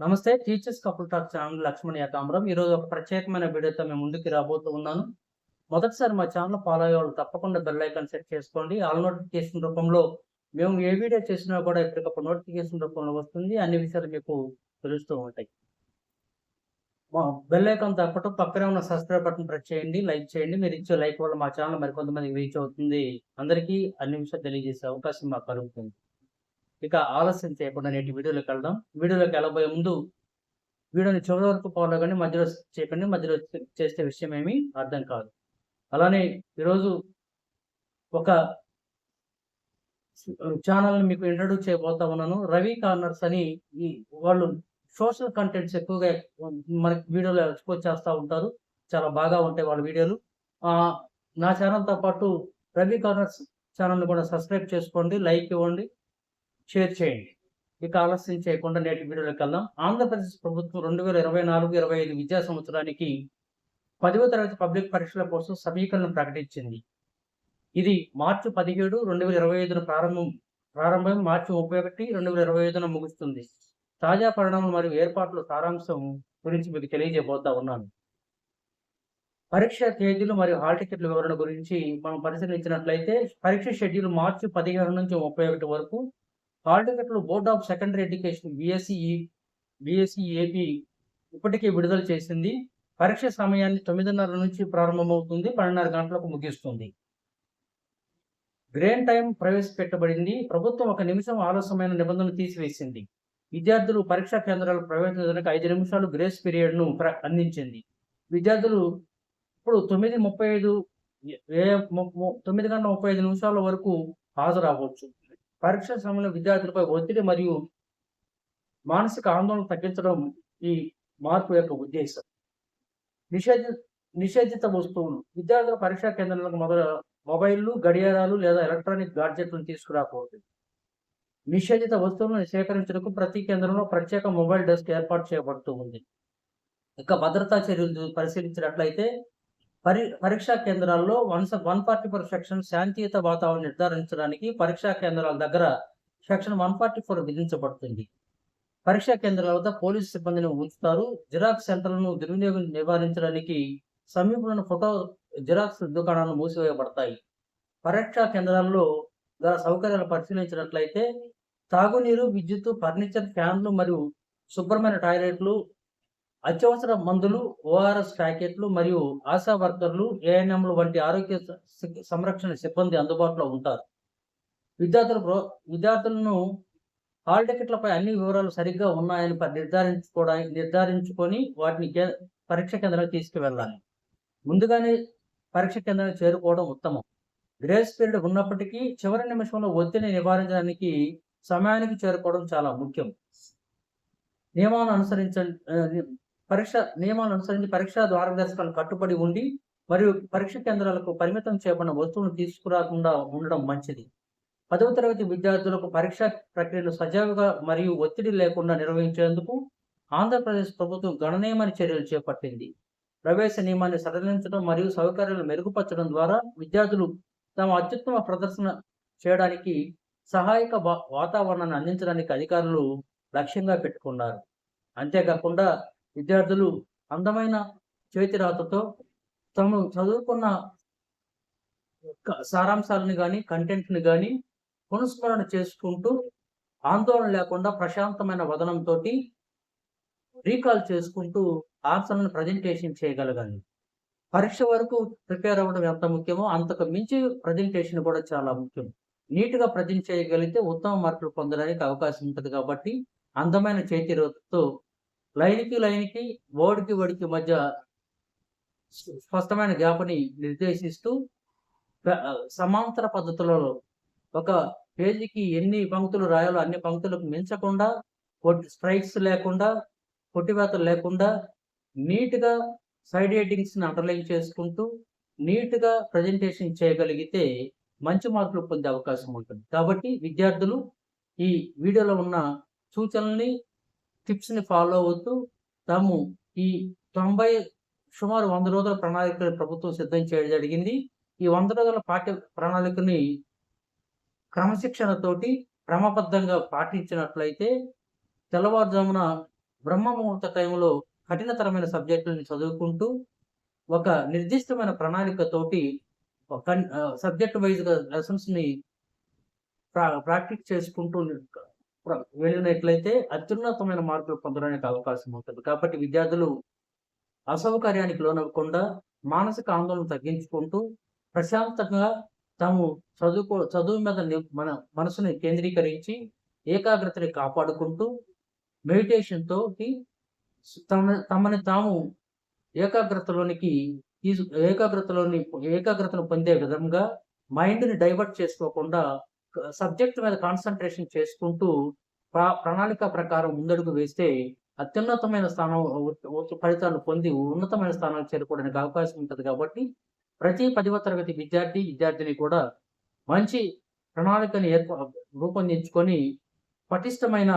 నమస్తే teachers couple talk channel Lakshman Yakamaram ఈరోజు ఒక ప్రత్యేకమైన వీడియోతో మేము ముందుకు రాబోతూ ఉన్నాను. మొదటిసారి మా ఛానల్ ఫాలో అయ్యే వాళ్ళు తప్పకుండా బెల్ ఐకాన్ సెట్ చేసుకోండి. ఆల్ నోటిఫికేషన్ రూపంలో మేము ఏ వీడియో చేసినా కూడా ఎప్పటికప్పుడు నోటిఫికేషన్ రూపంలో వస్తుంది. అన్ని విషయాలు మీకు తెలుస్తూ ఉంటాయి. మా బెల్ ఐకాన్ తప్పటం పక్కనే ఉన్న సబ్స్క్రైబ్ బటన్ ప్రెస్ చేయండి లైక్ చేయండి. మీరు ఇచ్చే లైక్ వల్ల మా ఛానల్ మరికొంతమందికి రీచ్ అవుతుంది. అందరికీ అన్ని విషయాలు తెలియజేసే అవకాశం మాకు కలుగుతుంది. ఇక ఆలస్యం చేయకుండా నేటి వీడియోలోకి వెళ్దాం. వీడియోలోకి వెళ్ళబోయే ముందు వీడియోని చివరి వరకు ఫాలో కానీ మధ్యలో చేయకండి. మధ్యలో చేసే విషయం ఏమీ అర్థం కాదు. అలానే ఈరోజు ఒక ఛానల్ని మీకు ఇంట్రడ్యూస్ చేయబోతా ఉన్నాను. రవి కార్నర్స్ అని ఈ వాళ్ళు సోషల్ కంటెంట్స్ ఎక్కువగా మనకి వీడియోలో ఎక్స్పోజ్ చేస్తూ ఉంటారు. చాలా బాగా ఉంటాయి వాళ్ళ వీడియోలు. నా ఛానల్తో పాటు రవి కార్నర్స్ ఛానల్ని కూడా సబ్స్క్రైబ్ చేసుకోండి. లైక్ ఇవ్వండి. షేర్ చేయండి. ఇక ఆలస్యం చేయకుండా నేటి వీడియోలోకి వెళ్దాం. ఆంధ్రప్రదేశ్ ప్రభుత్వం రెండు వేల ఇరవై నాలుగు ఇరవై ఐదు విద్యా సంవత్సరానికి పదవ తరగతి పబ్లిక్ పరీక్షల కోసం సమీకరణం ప్రకటించింది. ఇది మార్చి పదిహేడు రెండు వేల ఇరవై ఐదున ప్రారంభం ప్రారంభం మార్చి ముప్పై ఒకటి రెండు వేల ఇరవై ఐదున ముగుస్తుంది. తాజా పరిణామాలు మరియు ఏర్పాట్ల సారాంశం గురించి మీకు తెలియజేయబోతా ఉన్నాను. పరీక్ష తేదీలు మరియు హాల్ టికెట్ల వివరణ గురించి మనం పరిశీలించినట్లయితే పరీక్ష షెడ్యూల్ మార్చి పదిహేను నుంచి ముప్పై ఒకటి వరకు హాల్ టికెట్లు board of secondary education BSC BSC AP ఇప్పటికే విడుదల చేసింది. పరీక్ష సమయాన్ని తొమ్మిదిన్నర నుంచి ప్రారంభమవుతుంది పన్నెండున్నర గంటలకు ముగిస్తుంది. గ్రేన్ టైం ప్రవేశపెట్టబడింది. ప్రభుత్వం ఒక నిమిషం ఆలస్యమైన నిబంధనలు తీసివేసింది. విద్యార్థులు పరీక్షా కేంద్రాలు ప్రవేశించడానికి ఐదు నిమిషాలు గ్రేస్ పీరియడ్ను ప్ర అందించింది. విద్యార్థులు ఇప్పుడు తొమ్మిది ముప్పై ఐదు తొమ్మిది గంటల ముప్పై ఐదు నిమిషాల వరకు హాజరవ్వచ్చు. పరీక్ష సమయంలో విద్యార్థులపై ఒత్తిడి మరియు మానసిక ఆందోళన తగ్గించడం ఈ మార్పు యొక్క ఉద్దేశం. నిషేధ నిషేధిత వస్తువులు. విద్యార్థుల పరీక్షా కేంద్రాలకు మొదల మొబైల్లు గడియారాలు లేదా ఎలక్ట్రానిక్ గాడ్జెట్లను తీసుకురాకూడదు. నిషేధిత వస్తువులను సేకరించడానికి ప్రతి కేంద్రంలో ప్రత్యేక మొబైల్ డెస్క్ ఏర్పాటు చేయబడుతూ ఉంది. ఇక భద్రతా చర్యలు పరిశీలించినట్లయితే పరి పరీక్షా కేంద్రాల్లో one one forty four section శాంతియుత వాతావరణం నిర్ధారించడానికి పరీక్షా కేంద్రాల దగ్గర సెక్షన్ వన్ ఫార్టీ ఫోర్ విధించబడుతుంది. పరీక్షా కేంద్రాల వద్ద పోలీసు సిబ్బందిని ఉంచుతారు. జిరాక్స్ సెంటర్లను దుర్వినియోగం నివారించడానికి సమీపంలోని ఫోటో జిరాక్స్ దుకాణాలు మూసివేయబడతాయి. పరీక్షా కేంద్రాల్లో గల సౌకర్యాలు పరిశీలించినట్లయితే తాగునీరు విద్యుత్ ఫర్నిచర్ ఫ్యాన్లు మరియు శుభ్రమైన టాయిలెట్లు అత్యవసర మందులు ఓఆర్ఎస్ ప్యాకెట్లు మరియు ఆశా వర్కర్లు ఏఎన్ఎంలు వంటి ఆరోగ్య సంరక్షణ సిబ్బంది అందుబాటులో ఉంటారు. విద్యార్థులు ప్రో- విద్యార్థులను హాల్ టికెట్లపై అన్ని వివరాలు సరిగ్గా ఉన్నాయని నిర్ధారించుకోవడానికి నిర్ధారించుకొని వాటిని పరీక్ష కేంద్రానికి తీసుకువెళ్ళాలి. ముందుగానే పరీక్ష కేంద్రానికి చేరుకోవడం ఉత్తమం. గ్రేస్ పీరియడ్ ఉన్నప్పటికీ చివరి నిమిషంలో ఒత్తిడిని నివారించడానికి సమయానికి చేరుకోవడం చాలా ముఖ్యం. నియమాలను అనుసరించ పరీక్ష నియమాలను అనుసరించి పరీక్షా మార్గదర్శకాలు కట్టుబడి ఉండి మరియు పరీక్ష కేంద్రాలకు పరిమితం చేయబడిన వస్తువులను తీసుకురాకుండా ఉండడం మంచిది. పదవ తరగతి విద్యార్థులకు పరీక్ష ప్రక్రియలు సజావుగా మరియు ఒత్తిడి లేకుండా నిర్వహించేందుకు ఆంధ్రప్రదేశ్ ప్రభుత్వం గణనీయమైన చర్యలు చేపట్టింది. ప్రవేశ నియమాన్ని సడలించడం మరియు సౌకర్యాలు మెరుగుపరచడం ద్వారా విద్యార్థులు తమ అత్యుత్తమ ప్రదర్శన చేయడానికి సహాయక వాతావరణాన్ని అందించడానికి అధికారులు లక్ష్యంగా పెట్టుకున్నారు. అంతేకాకుండా విద్యార్థులు అందమైన చేతి రాతతో తాము చదువుకున్న సారాంశాలను కానీ కంటెంట్ని కానీ పునఃస్మరణ చేసుకుంటూ ఆందోళన లేకుండా ప్రశాంతమైన వదనంతో రీకాల్ చేసుకుంటూ ఆన్సర్లను ప్రజెంటేషన్ చేయగలగాలి. పరీక్ష వరకు ప్రిపేర్ అవ్వడం ఎంత ముఖ్యమో అంతకు మించి ప్రజెంటేషన్ కూడా చాలా ముఖ్యం. నీట్గా ప్రజెంట్ చేయగలిగితే ఉత్తమ మార్కులు పొందడానికి అవకాశం ఉంటుంది కాబట్టి అందమైన చేతి రోజుతో లైన్కి లైన్కి ఓడికి ఒడికి మధ్య స్పష్టమైన గ్యాప్ని నిర్దేశిస్తూ సమాంతర పద్ధతిలో ఒక పేజీకి ఎన్ని పంక్తులు రాయాలో అన్ని పంక్తులకు మించకుండా స్ట్రైక్స్ లేకుండా కొట్టివేతలు లేకుండా నీట్గా సైడ్ హెడ్డింగ్స్ని అండర్లైన్ చేసుకుంటూ నీట్గా ప్రజెంటేషన్ చేయగలిగితే మంచి మార్కులు పొందే అవకాశం ఉంటుంది. కాబట్టి విద్యార్థులు ఈ వీడియోలో ఉన్న సూచనల్ని టిప్స్ని ఫాలో అవుతూ తాము ఈ తొంభై సుమారు వంద రోజుల ప్రణాళిక ప్రభుత్వం సిద్ధం చేయడం జరిగింది. ఈ వంద రోజుల పాఠ్య ప్రణాళికని క్రమశిక్షణతోటి క్రమబద్ధంగా పాటించినట్లయితే తెల్లవారుజామున బ్రహ్మ ముహూర్త టైంలో కఠినతరమైన సబ్జెక్టులను చదువుకుంటూ ఒక నిర్దిష్టమైన ప్రణాళికతోటి ఒక సబ్జెక్ట్ వైజ్గా లెసన్స్ని ప్రా ప్రాక్టీస్ చేసుకుంటూ వెళ్ళినట్లయితే అత్యున్నతమైన మార్కులు పొందడానికి అవకాశం ఉంటుంది. కాబట్టి విద్యార్థులు అసౌకర్యానికి లోనవ్వకుండా మానసిక ఆందోళన తగ్గించుకుంటూ ప్రశాంతంగా తాము చదువుకో చదువు మీద మన మనసుని కేంద్రీకరించి ఏకాగ్రతని కాపాడుకుంటూ మెడిటేషన్తో తమ తమని తాము ఏకాగ్రతలోనికి తీసు ఏకాగ్రతలోని ఏకాగ్రతను పొందే విధంగా మైండ్ని డైవర్ట్ చేసుకోకుండా సబ్జెక్ట్ మీద కాన్సన్ట్రేషన్ చేసుకుంటూ ప్రణాళిక ప్రకారం ముందడుగు వేస్తే అత్యున్నతమైన స్థానం ఫలితాలు పొంది ఉన్నతమైన స్థానాలు చేరుకోవడానికి అవకాశం ఉంటుంది కాబట్టి ప్రతి పదవ తరగతి విద్యార్థి విద్యార్థిని కూడా మంచి ప్రణాళికని ఏర్ప రూపొందించుకొని పటిష్టమైన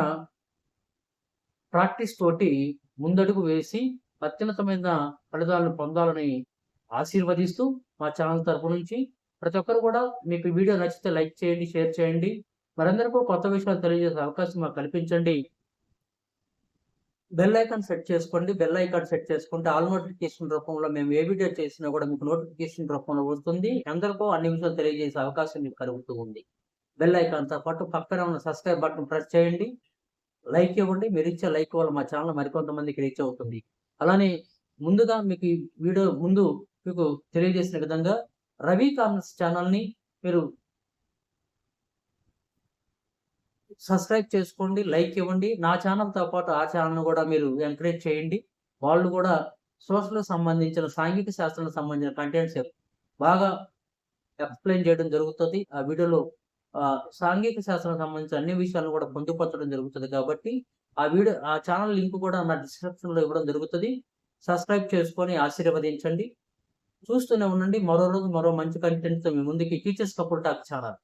ప్రాక్టీస్ తోటి ముందడుగు వేసి అత్యున్నతమైన ఫలితాలను పొందాలని ఆశీర్వదిస్తూ మా ఛానల్ తరపు నుంచి ప్రతి ఒక్కరు కూడా మీకు వీడియో నచ్చితే లైక్ చేయండి షేర్ చేయండి. మరందరికీ కొత్త విషయాలు తెలియజేసే అవకాశం మాకు కల్పించండి. బెల్ ఐకాన్ సెట్ చేసుకోండి. బెల్ ఐకాన్ సెట్ చేసుకుంటే ఆల్ నోటిఫికేషన్ రూపంలో మేము ఏ వీడియో చేసినా కూడా మీకు నోటిఫికేషన్ రూపంలో వస్తుంది. అందరికీ అన్ని విషయాలు తెలియజేసే అవకాశం మీకు కలుగుతూ ఉంది. బెల్ ఐకాన్తో పాటు పక్కన ఉన్న సబ్స్క్రైబ్ బటన్ ప్రెస్ చేయండి. లైక్ ఇవ్వండి. మీరు ఇచ్చే లైక్ వల్ల మా ఛానల్ మరికొంతమందికి రీచ్ అవుతుంది. అలానే ముందుగా మీకు వీడియో ముందు మీకు తెలియజేసిన విధంగా రవి కామర్స్ ఛానల్ని మీరు సబ్స్క్రైబ్ చేసుకోండి లైక్ ఇవ్వండి. నా ఛానల్తో పాటు ఆ ఛానల్ను కూడా మీరు ఎంకరేజ్ చేయండి. వాళ్ళు కూడా సోషల్ సంబంధించిన సాంఘిక శాస్త్రానికి సంబంధించిన కంటెంట్స్ బాగా ఎక్స్ప్లెయిన్ చేయడం జరుగుతుంది. ఆ వీడియోలో సాంఘిక శాస్త్రం సంబంధించిన అన్ని విషయాలను కూడా పొందుపరచడం జరుగుతుంది కాబట్టి ఆ వీడియో ఆ ఛానల్ లింక్ కూడా నా డిస్క్రిప్షన్లో ఇవ్వడం జరుగుతుంది. సబ్స్క్రైబ్ చేసుకొని ఆశీర్వదించండి. చూస్తూనే ఉండండి. మరో రోజు మరో మంచి కంటెంట్తో మీ ముందుకి టీచర్స్ కపుల్ టాక్ ఛానల్